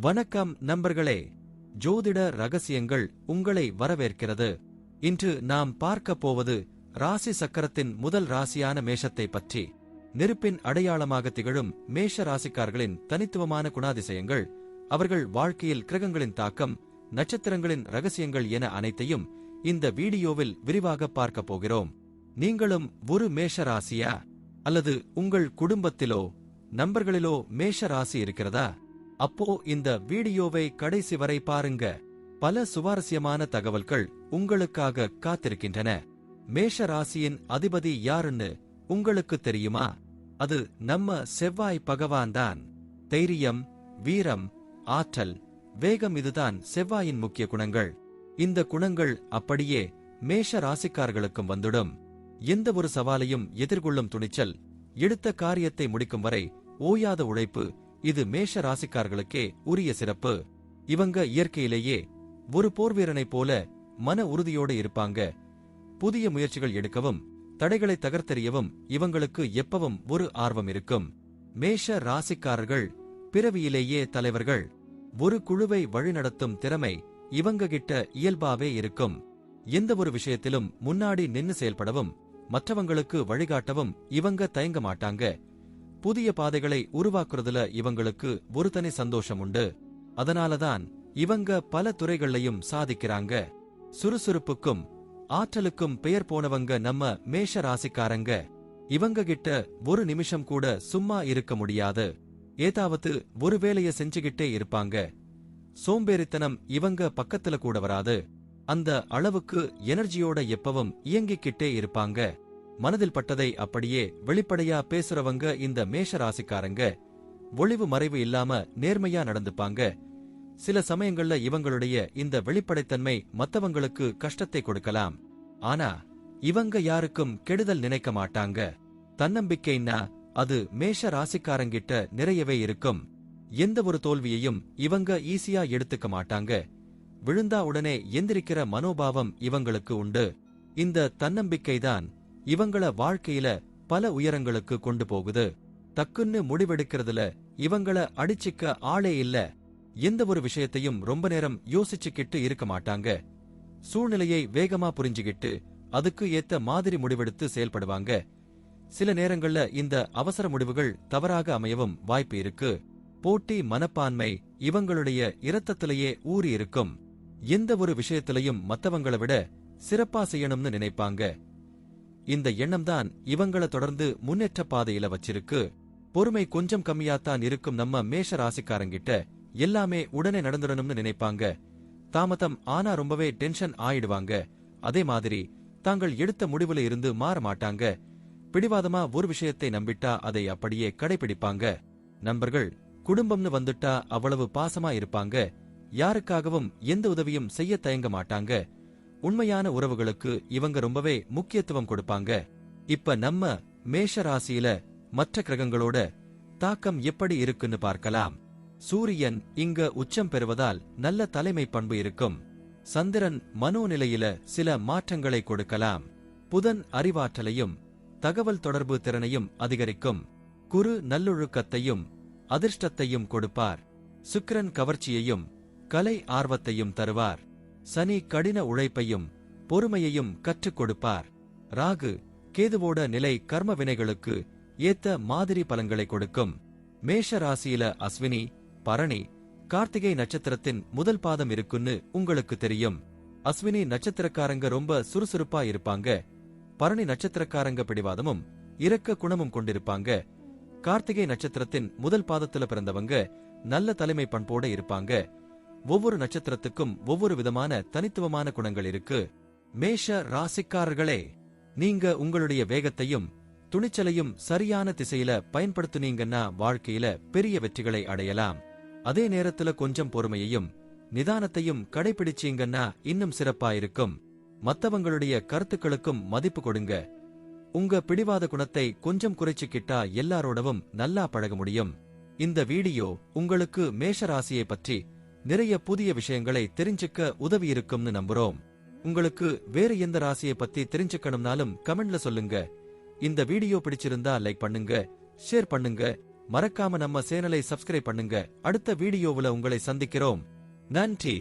வணக்கம் நண்பர்களே. ஜோதிட ரகசியங்கள் உங்களை வரவேற்கிறது. இன்று நாம் பார்க்கப் போவது ராசி சக்கரத்தின் முதல் ராசியான மேஷத்தை பற்றி. நெருப்பின் அடையாளமாக திகழும் மேஷ ராசிக்காரர்களின் தனித்துவமான குணாதிசயங்கள் அவர்கள் வாழ்க்கையில் கிரகங்களின் தாக்கம் நட்சத்திரங்களின் ரகசியங்கள் என அனைத்தையும் இந்த வீடியோவில் விரிவாக பார்க்கப் போகிறோம். நீங்களும் ஒரு மேஷ ராசியா? அல்லது உங்கள் குடும்பத்திலோ நண்பர்களிலோ மேஷ ராசி இருக்கிறதா? அப்போ இந்த வீடியோவை கடைசி வரை பாருங்க. பல சுவாரஸ்யமான தகவல்கள் உங்களுக்காக காத்திருக்கின்றன. மேஷ ராசியின் அதிபதி யாருன்னு உங்களுக்கு தெரியுமா? அது நம்ம செவ்வாய் பகவான் தான். தைரியம் வீரம் ஆற்றல் வேகம் இதுதான் செவ்வாயின் முக்கிய குணங்கள். இந்த குணங்கள் அப்படியே மேஷ ராசிக்காரர்களுக்கும் வந்துடும். எந்த ஒரு சவாலையும் எதிர்கொள்ளும் துணிச்சல் எடுத்த காரியத்தை முடிக்கும் வரை ஓயாத உழைப்பு இது மேஷ ராசிக்காரர்களுக்கே உரிய சிறப்பு. இவங்க இயற்கையிலேயே ஒரு போர்வீரனைப் போல மன உறுதியோடு இருப்பாங்க. புதிய முயற்சிகள் எடுக்கவும் தடைகளை தகர்த்தெறியவும் இவங்களுக்கு எப்பவும் ஒரு ஆர்வம் இருக்கும். மேஷ ராசிக்காரர்கள் பிறவியிலேயே தலைவர்கள். ஒரு குழுவை வழிநடத்தும் திறமை இவங்க கிட்ட இயல்பாவே இருக்கும். எந்த ஒரு விஷயத்திலும் முன்னாடி நின்னு செயல்படவும் மற்றவங்களுக்கு வழிகாட்டவும் இவங்க தயங்க மாட்டாங்க. புதிய பாதைகளை உருவாக்குறதுல இவங்களுக்கு ஒரு தனி சந்தோஷம் உண்டு. அதனாலதான் இவங்க பல துறைகள்லையும் சாதிக்கிறாங்க. சுறுசுறுப்புக்கும் ஆற்றலுக்கும் பெயர் போனவங்க நம்ம மேஷ ராசிக்காரங்க. இவங்க கிட்ட ஒரு நிமிஷம் கூட சும்மா இருக்க முடியாது. ஏதாவது ஒரு வேலைய செஞ்சுகிட்டே இருப்பாங்க. சோம்பேறித்தனம் இவங்க பக்கத்துல கூட வராது. அந்த அளவுக்கு எனர்ஜியோட எப்பவும் இயங்கிக்கிட்டே இருப்பாங்க. மனதில் பட்டதை அப்படியே வெளிப்படையா பேசுறவங்க இந்த மேஷ ராசிக்காரங்க ஒளிவு மறைவு இல்லாம நேர்மையா நடந்துப்பாங்க. சில சமயங்கள்ல இவங்களுடைய இந்த வெளிப்படைத்தன்மை மத்தவங்களுக்கு கஷ்டத்தை கொடுக்கலாம். ஆனா இவங்க யாருக்கும் கெடுதல் நினைக்க மாட்டாங்க. தன்னம்பிக்கைன்னா அது மேஷ ராசிக்காரங்கிட்ட நிறையவே இருக்கும். எந்த ஒரு தோல்வியையும் இவங்க ஈஸியா எடுத்துக்க மாட்டாங்க. விழுந்தா உடனே எந்திரிக்கிற மனோபாவம் இவங்களுக்கு உண்டு. இந்த தன்னம்பிக்கைதான் இவங்கள வாழ்க்கையில பல உயரங்களுக்கு கொண்டு போகுது. டக்குன்னு முடிவெடுக்கிறதுல இவங்கள அடிச்சிக்க ஆளே இல்ல. எந்த ஒரு விஷயத்தையும் ரொம்ப நேரம் யோசிச்சுக்கிட்டு இருக்க மாட்டாங்க. சூழ்நிலையை வேகமா புரிஞ்சுகிட்டு அதுக்கு ஏத்த மாதிரி முடிவெடுத்து செயல்படுவாங்க. சில நேரங்கள்ல இந்த அவசர முடிவுகள் தவறாக அமையவும் வாய்ப்பு இருக்கு. போட்டி மனப்பான்மை இவங்களுடைய இரத்தத்திலேயே ஊறி இருக்கும். எந்த ஒரு விஷயத்திலையும் மத்தவங்களை விட சிறப்பா செய்யணும்னு நினைப்பாங்க. இந்த எண்ணம்தான் இவங்கள தொடர்ந்து முன்னேற்ற பாதையில வச்சிருக்கு. பொறுமை கொஞ்சம் கம்மியாத்தான் இருக்கும் நம்ம மேஷ ராசிக்காரங்கிட்ட எல்லாமே உடனே நடந்துடணும்னு நினைப்பாங்க. தாமதம் ஆனா ரொம்பவே டென்ஷன் ஆயிடுவாங்க. அதே மாதிரி தாங்கள் எடுத்த முடிவுல இருந்து மாற மாட்டாங்க. பிடிவாதமா ஒரு விஷயத்தை நம்பிட்டா அதை அப்படியே கடைபிடிப்பாங்க. நண்பர்கள் குடும்பம்னு வந்துட்டா அவ்வளவு பாசமா இருப்பாங்க. யாருக்காகவும் எந்த உதவியும் செய்ய தயங்க மாட்டாங்க. உண்மையான உறவுகளுக்கு இவங்க ரொம்பவே முக்கியத்துவம் கொடுப்பாங்க. இப்ப நம்ம மேஷ ராசியில மற்ற கிரகங்களோட தாக்கம் எப்படி இருக்குன்னு பார்க்கலாம். சூரியன் இங்க உச்சம் பெறுவதால் நல்ல தலைமை பண்பு இருக்கும். சந்திரன் மனோநிலையில சில மாற்றங்களை கொடுக்கலாம். புதன் அறிவாற்றலையும் தகவல் தொடர்பு திறனையும் அதிகரிக்கும். குரு நல்லொழுக்கத்தையும் அதிர்ஷ்டத்தையும் கொடுப்பார். சுக்கிரன் கவர்ச்சியையும் கலை ஆர்வத்தையும் தருவார். சனி கடின உழைப்பையும் பொறுமையையும் கற்றுக் கொடுப்பார். ராகு கேதுவோட நிலை கர்ம வினைகளுக்கு ஏத்த மாதிரி பலன்களை கொடுக்கும். மேஷ ராசியில அஸ்வினி பரணி கார்த்திகை நட்சத்திரத்தின் முதல் பாதம் இருக்குன்னு உங்களுக்கு தெரியும். அஸ்வினி நட்சத்திரக்காரங்க ரொம்ப சுறுசுறுப்பா இருப்பாங்க. பரணி நட்சத்திரக்காரங்க பிடிவாதமும் இரக்க குணமும் கொண்டிருப்பாங்க. கார்த்திகை நட்சத்திரத்தின் முதல் பாதத்துல பிறந்தவங்க நல்ல தலைமை பண்போட இருப்பாங்க. ஒவ்வொரு நட்சத்திரத்துக்கும் ஒவ்வொரு விதமான தனித்துவமான குணங்கள் இருக்கு. மேஷ ராசிக்காரர்களே நீங்க உங்களுடைய வேகத்தையும் துணிச்சலையும் சரியான திசையில பயன்படுத்துனீங்கன்னா வாழ்க்கையில பெரிய வெற்றிகளை அடையலாம். அதே நேரத்துல கொஞ்சம் பொறுமையையும் நிதானத்தையும் கடைபிடிச்சீங்கன்னா இன்னும் சிறப்பா இருக்கும். மத்தவங்களுடைய கருத்துக்களுக்கும் மதிப்பு கொடுங்க. உங்க பிடிவாத குணத்தை கொஞ்சம் குறைச்சுக்கிட்டா எல்லாரோடவும் நல்லா பழக முடியும். இந்த வீடியோ உங்களுக்கு மேஷராசியை பற்றி நிறைய புதிய விஷயங்களை தெரிஞ்சுக்க உதவி இருக்கும்னு நம்புறோம். உங்களுக்கு வேற எந்த ராசியை பத்தி தெரிஞ்சுக்கணும்னாலும் கமெண்ட்ல சொல்லுங்க. இந்த வீடியோ பிடிச்சிருந்தா லைக் பண்ணுங்க ஷேர் பண்ணுங்க மறக்காம நம்ம சேனலை சப்ஸ்கிரைப் பண்ணுங்க. அடுத்த வீடியோவுல உங்களை சந்திக்கிறோம். நன்றி.